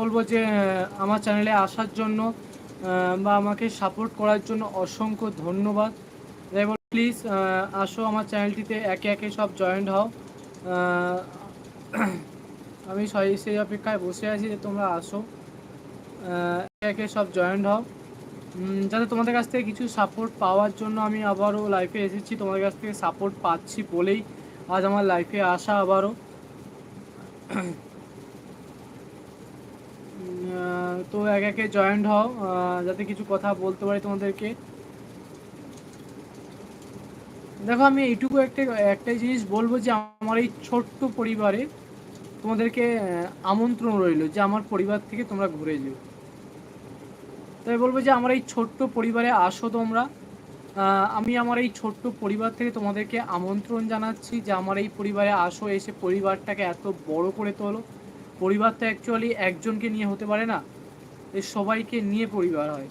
বলব যে আমার চ্যানেলে আসার জন্য বা আমাকে সাপোর্ট করার জন্য অসংখ্য ধন্যবাদ। প্লিজ আসো আমার চ্যানেলটিতে একে একে সব জয়েন্ট হও। আমি সেই অপেক্ষায় বসে আছি যে তোমরা আসো। একে একে সব জয়েন্ট হও। যাতে তোমাদের কাছ থেকে কিছু সাপোর্ট পাওয়ার জন্য আমি আবারও লাইফে এসেছি, তোমাদের কাছ থেকে সাপোর্ট পাচ্ছি বলেই আজ আমার লাইফে আসা আবারও। তো এক একে জয়েন্ট হও যাতে কিছু কথা বলতে পারি তোমাদেরকে। দেখো, আমি এইটুকু একটা একটাই জিনিস বলব যে আমার এই ছোট্ট পরিবারে তোমাদেরকে আমন্ত্রণ রইল যে আমার পরিবার থেকে তোমরা ঘুরে যেও। তাই বলব যে আমার এই ছোট্ট পরিবারে আসো তোমরা। আমি আমার এই ছোট্ট পরিবার থেকে তোমাদেরকে আমন্ত্রণ জানাচ্ছি যে আমার এই পরিবারে আসো, এসে পরিবারটাকে এত বড় করে তোলো। পরিবার তো অ্যাকচুয়ালি একজনকে নিয়ে হতে পারে না। এই সবাইকে নিয়ে পরিবার হয়।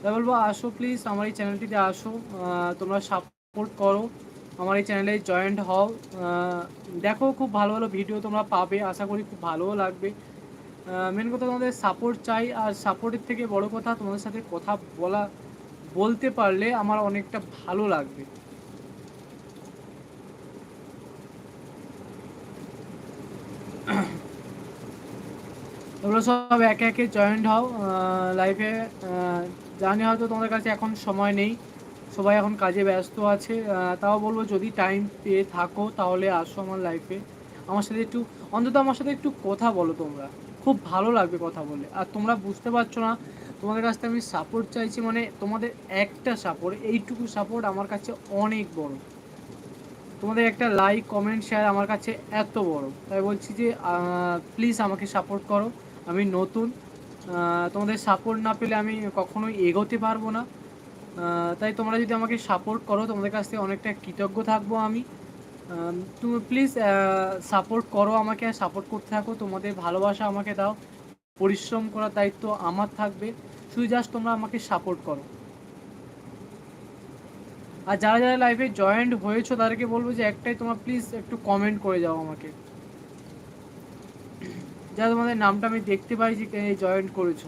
তাই বলব, আসো প্লিজ আমার এই চ্যানেলটিতে আসো। তোমরা সাপোর্ট করো। আমার এই চ্যানেলে জয়েন্ট হও। দেখো খুব ভালো ভালো ভিডিও তোমরা পাবে। আশা করি খুব ভালোও লাগবে। মেন কথা তোমাদের সাপোর্ট চাই। আর সাপোর্টের থেকে বড় কথা তোমাদের সাথে কথা বলা, বলতে পারলে আমার অনেকটা ভালো লাগবে। তোমরা সব একে একে জয়েন্ট হও লাইফে জানি হয়তো তোমাদের কাছে এখন সময় নেই, সবাই এখন কাজে ব্যস্ত আছে তাও বলব যদি টাইম পেয়ে থাকো তাহলে আসো আমার লাইফে আমার সাথে একটু, অন্তত আমার সাথে একটু কথা বলো তোমরা, খুব ভালো লাগবে কথা বলে। আর তোমরা বুঝতে পারছ না, তোমাদের কাছ থেকে আমি সাপোর্ট চাইছি মানে তোমাদের একটা সাপোর্ট এইটুকু সাপোর্ট আমার কাছে অনেক বড়। তোমাদের একটা লাইক কমেন্ট শেয়ার আমার কাছে এত বড়। তাই বলছি যে প্লিজ আমাকে সাপোর্ট করো। আমি নতুন তোমাদের সাপোর্ট না পেলে আমি কখনোই এগোতে পারব না। তাই তোমরা যদি আমাকে সাপোর্ট করো, তোমাদের কাছ থেকে অনেকটা কৃতজ্ঞ থাকব আমি। তুমি প্লিজ সাপোর্ট করো আমাকে সাপোর্ট করতে থাকো। তোমাদের ভালোবাসা আমাকে দাও। পরিশ্রম করার দায়িত্ব আমার থাকবে। শুধু জাস্ট তোমরা আমাকে সাপোর্ট করো। আর যারা যারা লাইফে জয়েন্ট হয়েছো, তাদেরকে বলব যে একটাই তোমরা প্লিজ একটু কমেন্ট করে যাও আমাকে। যা তোমাদের নামটা আমি দেখতে পাই যে জয়েন করেছ।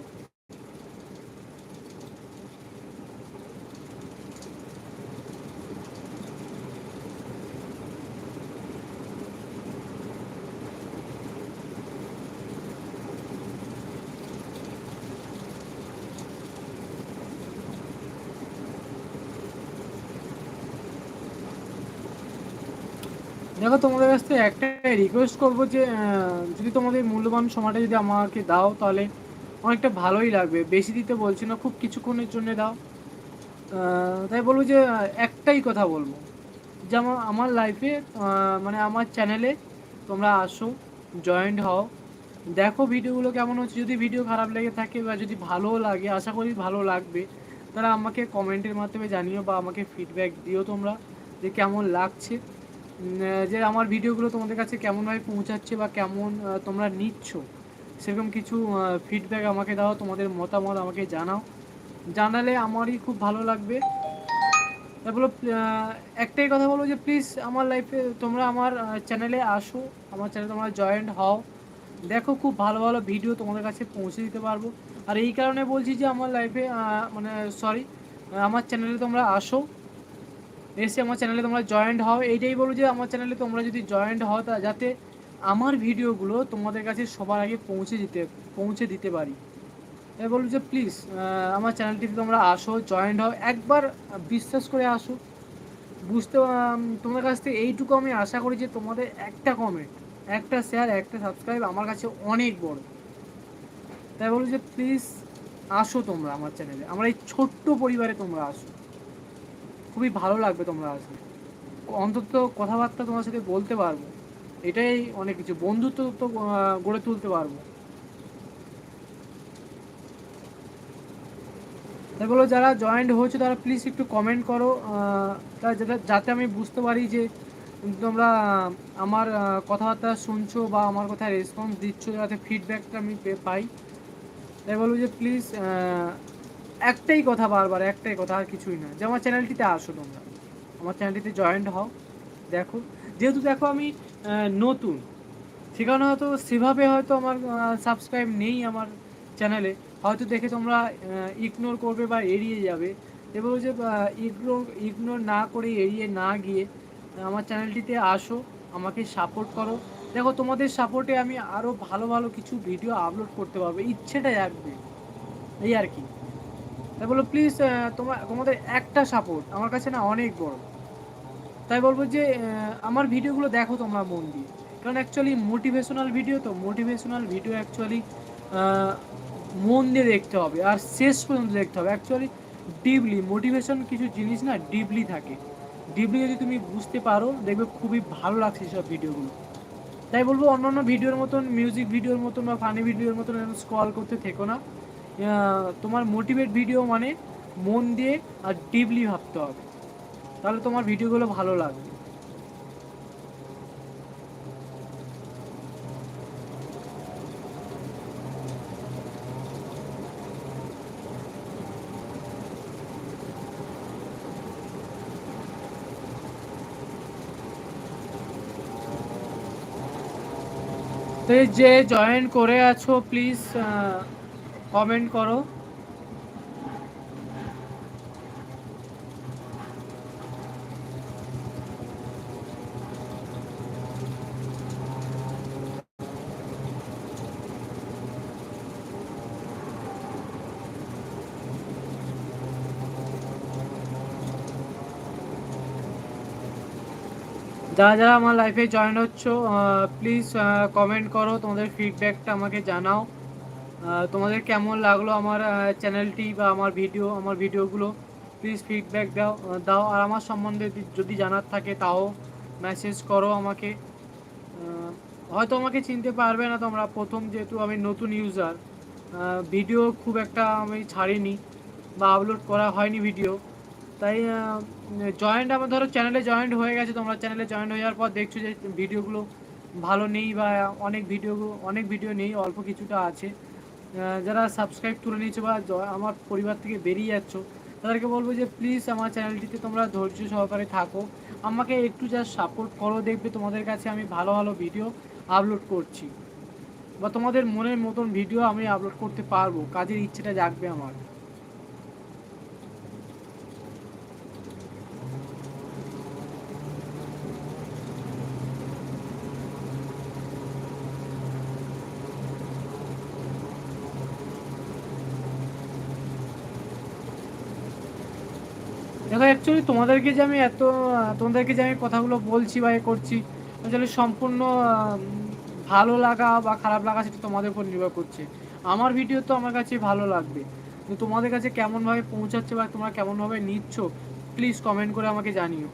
দেখো, তোমাদের কাছ থেকে একটাই রিকোয়েস্ট করব যে যদি তোমাদের মূল্যবান সময়টা যদি আমাকে দাও, তাহলে অনেকটা ভালোই লাগবে। বেশি দিতে বলছি না, খুব কিছুক্ষণের জন্য দাও। তাই বলব যে একটাই কথা বলব। যেমন আমার লাইফে মানে আমার চ্যানেলে তোমরা আসো জয়েন্ট হও। দেখো ভিডিওগুলো কেমন হচ্ছে। যদি ভিডিও খারাপ লেগে থাকে বা যদি ভালো লাগে, আশা করি ভালো লাগবে, তাহলে আমাকে কমেন্টের মাধ্যমে জানিও বা আমাকে ফিডব্যাক দিও তোমরা, যে কেমন লাগছে। যে আমার ভিডিওগুলো তোমাদের কাছে কেমনভাবে পৌঁছাচ্ছে বা কেমন তোমরা নিচ্ছ, সেরকম কিছু ফিডব্যাক আমাকে দাও, তোমাদের মতামত আমাকে জানাও। জানালে আমারই খুব ভালো লাগবে। তারপর একটাই কথা বলব যে প্লিজ আমার লাইফে তোমরা আমার চ্যানেলে আসো, আমার চ্যানেলে তোমরা জয়েন্ট হও। দেখো, খুব ভালো ভালো ভিডিও তোমাদের কাছে পৌঁছে দিতে পারব। আর এই কারণে বলছি যে, আমার লাইফে মানে সরি আমার চ্যানেলে তোমরা আসো। এসে আমার চ্যানেলে তোমরা জয়েন্ট হও। এইটাই বলব যে আমার চ্যানেলে তোমরা যদি জয়েন্ট হও তা যাতে আমার ভিডিওগুলো তোমাদের কাছে সবার আগে পৌঁছে দিতে পৌঁছে দিতে পারি। বলব যে প্লিজ আমার চ্যানেলটিতে তোমরা আসো জয়েন্ট হও। একবার বিশ্বাস করে আসো। বুঝতে তোমাদের কাছ থেকে এইটুকু আমি আশা করি যে তোমাদের একটা কমেন্ট একটা শেয়ার একটা সাবস্ক্রাইব আমার কাছে অনেক বড়। তাই বলব যে প্লিজ আসো তোমরা আমার চ্যানেলে আমার এই ছোট্ট পরিবারে তোমরা আসো। খুবই ভালো লাগবে তোমরা আসলে অন্তত কথাবার্তা তোমার সাথে বলতে পারব। এটাই অনেক কিছু। বন্ধুত্ব তো গড়ে তুলতে পারব। বলো, যারা জয়েন্ট হয়েছে, তারা প্লিজ একটু কমেন্ট করো। যাতে- যাতে আমি বুঝতে পারি যে তোমরা আমার কথাবার্তা শুনছো বা আমার কথায় রেসপন্স দিচ্ছ, যাতে ফিডব্যাকটা আমি পাই। তাই বলব যে প্লিজ একটাই কথা বারবার, একটাই কথা, আর কিছুই না যে আমার চ্যানেলটিতে আসো তোমরা। আমার চ্যানেলটিতে জয়েন্ট হও, দেখো। যেহেতু দেখো আমি নতুন, সেখানে হয়তো সেভাবে হয়তো আমার সাবস্ক্রাইব নেই আমার চ্যানেলে। হয়তো দেখে তোমরা ইগনোর করবে বা এড়িয়ে যাবে। এবার যে ইগনোর ইগনোর না করে এড়িয়ে না গিয়ে আমার চ্যানেলটিতে আসো, আমাকে সাপোর্ট করো। দেখো, তোমাদের সাপোর্টে আমি আরও ভালো ভালো কিছু ভিডিও আপলোড করতে পারব। ইচ্ছেটা জাগবে। এই আর কি। তাই বলো প্লিজ তোমার তোমাদের একটা সাপোর্ট আমার কাছে না অনেক বড়। তাই বলব যে আমার ভিডিওগুলো দেখো তোমরা মন দিয়ে। কারণ অ্যাকচুয়ালি মোটিভেশনাল ভিডিও তো মোটিভেশনাল ভিডিও অ্যাকচুয়ালি মন দিয়ে দেখতে হবে আর শেষ পর্যন্ত দেখতে হবে। অ্যাকচুয়ালি ডিপলি মোটিভেশন কিছু জিনিস না ডিপলি থাকে। ডিপলি যদি তুমি বুঝতে পারো, দেখবে খুবই ভালো লাগছে সব ভিডিওগুলো। তাই বলব, অন্যান্য ভিডিওর মতন মিউজিক ভিডিওর মতন বা ফানি ভিডিওর মতন স্ক্রল করতে থেকো না। তোমার মোটিভেট ভিডিও মানে মন দিয়ে আর ডিপলি ভাবতে হবে। তাহলে তোমার ভিডিওগুলো ভালো লাগবে। যে জয়েন করে আছো প্লিজ কমেন্ট করো। যারা যারা আমার লাইফে জয়েন হচ্ছ প্লিজ কমেন্ট করো, তোমাদের ফিডব্যাকটা আমাকে জানাও। তোমাদের কেমন লাগল আমার চ্যানেলটি বা আমার ভিডিও আমার ভিডিওগুলো প্লিজ ফিডব্যাক দাও দাও। আর আমার সম্বন্ধে যদি জানার থাকে তাও মেসেজ করো আমাকে। হয়তো আমাকে চিনতে পারবে না তোমরা। প্রথম যেহেতু আমি নতুন ইউজার ভিডিও খুব একটা আমি ছাড়িনি বা আপলোড করা হয়নি ভিডিও তাই জয়েন্ট আমার ধরো চ্যানেলে জয়েন্ট হয়ে গেছে। তোমরা চ্যানেলে জয়েন্ট হয়ে যাওয়ার পর দেখছ যে ভিডিওগুলো ভালো নেই বা অনেক ভিডিও অনেক ভিডিও নেই, অল্প কিছুটা আছে। যারা সাবস্ক্রাইব তুলে নিয়েছো বা আমার পরিবার থেকে বেরিয়ে যাচ্ছ, তাদেরকে বলব যে প্লিজ আমার চ্যানেলটিতে তোমরা ধৈর্য সহকারে থাকো। আমাকে একটু যা সাপোর্ট করো, দেখবে তোমাদের কাছে আমি ভালো ভালো ভিডিও আপলোড করছি। বা তোমাদের মনের মতন ভিডিও আমি আপলোড করতে পারব, কাজের ইচ্ছেটা জাগবে আমার। দেখো অ্যাকচুয়ালি তোমাদেরকে যে আমি এত, তোমাদেরকে যে আমি কথাগুলো বলছি বা এ করছি আসলে সম্পূর্ণ ভালো লাগা বা খারাপ লাগা সেটা তোমাদের উপর নির্ভর করছে। আমার ভিডিও তো আমার কাছে ভালো লাগবে। তোমাদের কাছে কেমনভাবে পৌঁছাচ্ছে বা তোমরা কেমনভাবে নিচ্ছ প্লিজ কমেন্ট করে আমাকে জানিও।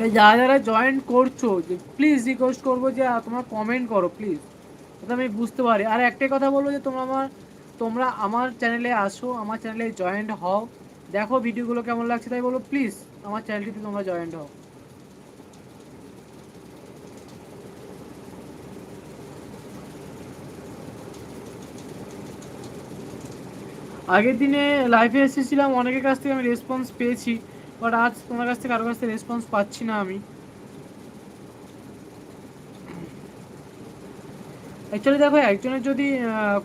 যারা যারা জয়েন করছ, যে প্লিজ রিকোয়েস্ট করব যে তোমরা কমেন্ট করো প্লিজ যাতে আমি বুঝতে পারি। আর একটাই কথা বলব যে, তোমরা আমার তোমরা আমার চ্যানেলে আসো, আমার চ্যানেলে জয়েন্ট হও। দেখো ভিডিওগুলো কেমন লাগছে, তাই বলো প্লিজ আমার চ্যানেলটিতে তোমরা জয়েন্ট হও। আগের দিনে লাইভে এসেছিলাম, অনেকের কাছ থেকে আমি রেসপন্স পেয়েছি। বাট আজ তোমার কাছ থেকে কারও কাছ থেকে রেসপন্স পাচ্ছি না আমি। অ্যাকচুয়ালি দেখো, একজনের যদি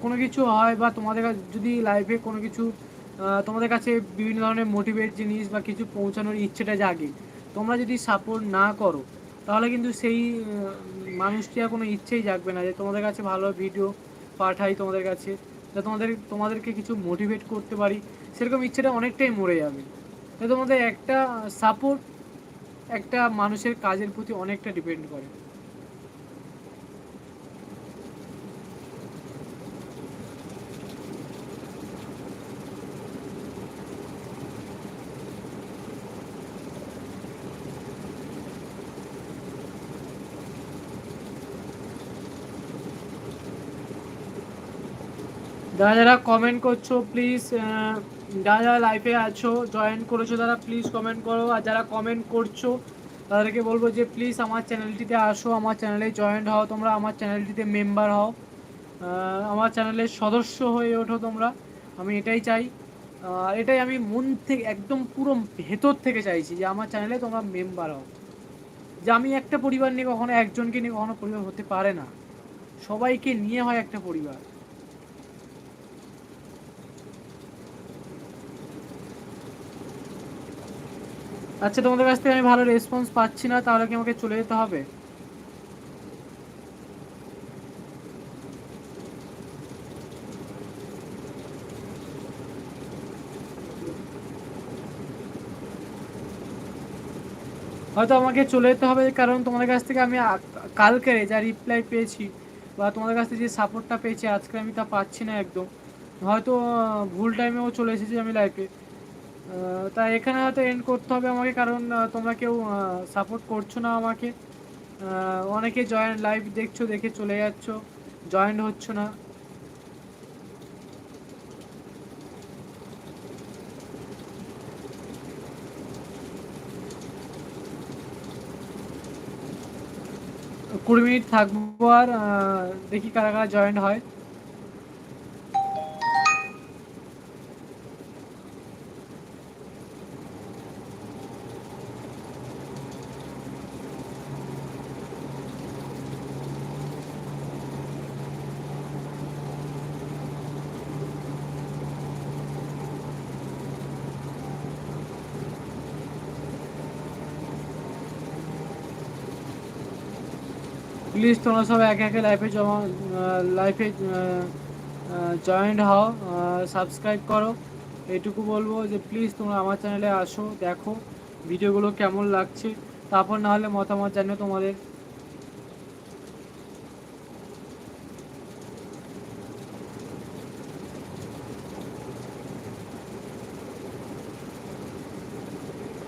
কোনো কিছু হয় বা তোমাদের যদি লাইফে কোনো কিছু তোমাদের কাছে বিভিন্ন ধরনের মোটিভেট জিনিস বা কিছু পৌঁছানোর ইচ্ছেটা জাগে, তোমরা যদি সাপোর্ট না করো, তাহলে কিন্তু সেই মানুষটি আর কোনো ইচ্ছেই জাগবে না যে তোমাদের কাছে ভালো ভিডিও পাঠাই তোমাদের কাছে, যা তোমাদের, তোমাদেরকে কিছু মোটিভেট করতে পারি। সেরকম ইচ্ছেটা অনেকটাই মরে যাবে। তোমাদের একটা সাপোর্ট একটা মানুষের কাজের প্রতি অনেকটা ডিপেন্ড করে। যারা যারা কমেন্ট করছ প্লিজ যারা যারা লাইফে আছো জয়েন করেছ তারা প্লিজ কমেন্ট করো। আর যারা কমেন্ট করছ, তাদেরকে বলব যে প্লিজ আমার চ্যানেলটিতে আসো, আমার চ্যানেলে জয়েন্ট হও তোমরা, আমার চ্যানেলটিতে মেম্বার হও। আমার চ্যানেলের সদস্য হয়ে ওঠো তোমরা। আমি এটাই চাই। আর এটাই আমি মন থেকে, একদম পুরো ভেতর থেকে চাইছি যে আমার চ্যানেলে তোমরা মেম্বার হও। যে আমি একটা পরিবার নিয়ে কখনো একজনকে নিয়ে কখনো পরিবার হতে পারে না। সবাইকে নিয়ে হয় একটা পরিবার। আচ্ছা তোমাদের কাছ থেকে আমি ভালো রেসপন্স পাচ্ছি না, তাহলে কি আমাকে চলে যেতে হবে? হয়তো আমাকে চলে যেতে হবে, কারণ তোমাদের কাছ থেকে আমি কালকে যা রিপ্লাই পেয়েছি, বা তোমাদের কাছ থেকে যে সাপোর্টটা পেয়েছি, আজকে আমি তা পাচ্ছি না একদম। হয়তো ভুল টাইমেও চলে এসেছি আমি লাইফে তাই এখানে হয়তো এন্ড করতে হবে আমাকে, কারণ তোমরা কেউ সাপোর্ট করছ না আমাকে। অনেকে জয়েন লাইভ দেখছ, দেখে চলে যাচ্ছ। জয়েন হচ্ছ না। কুড়ি মিনিট থাকব আর দেখি কারা কারা জয়েন হয়। প্লিজ তোমরা সব একে একে লাইফে জমা লাইফে জয়েন্ট হও সাবস্ক্রাইব করো। এইটুকু বলব যে প্লিজ তোমরা আমার চ্যানেলে আসো, দেখো ভিডিওগুলো কেমন লাগছে। তারপর না হলে মতামত জানিও তোমাদের।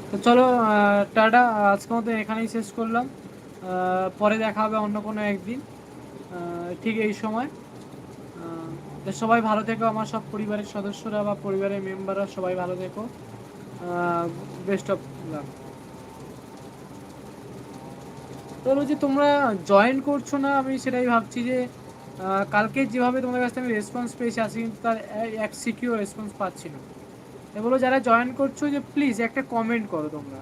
তো চলো টাটা, আজকের মতো এখানেই শেষ করলাম। পরে দেখা হবে অন্য কোনো একদিন। ঠিক এই সময়। তো সবাই ভালো থেকো আমার সব পরিবারের সদস্যরা বা পরিবারের মেম্বাররা, সবাই ভালো থেকো। বেস্ট অফ লাক ধরো যে তোমরা জয়েন করছ না? আমি সেটাই ভাবছি যে কালকে যেভাবে তোমাদের কাছ থেকে আমি রেসপন্স পেয়েছি, আজকে কিন্তু তার এক সিকিউর রেসপন্স পাচ্ছি না। এগুলো যারা জয়েন করছ যে প্লিজ একটা কমেন্ট করো তোমরা।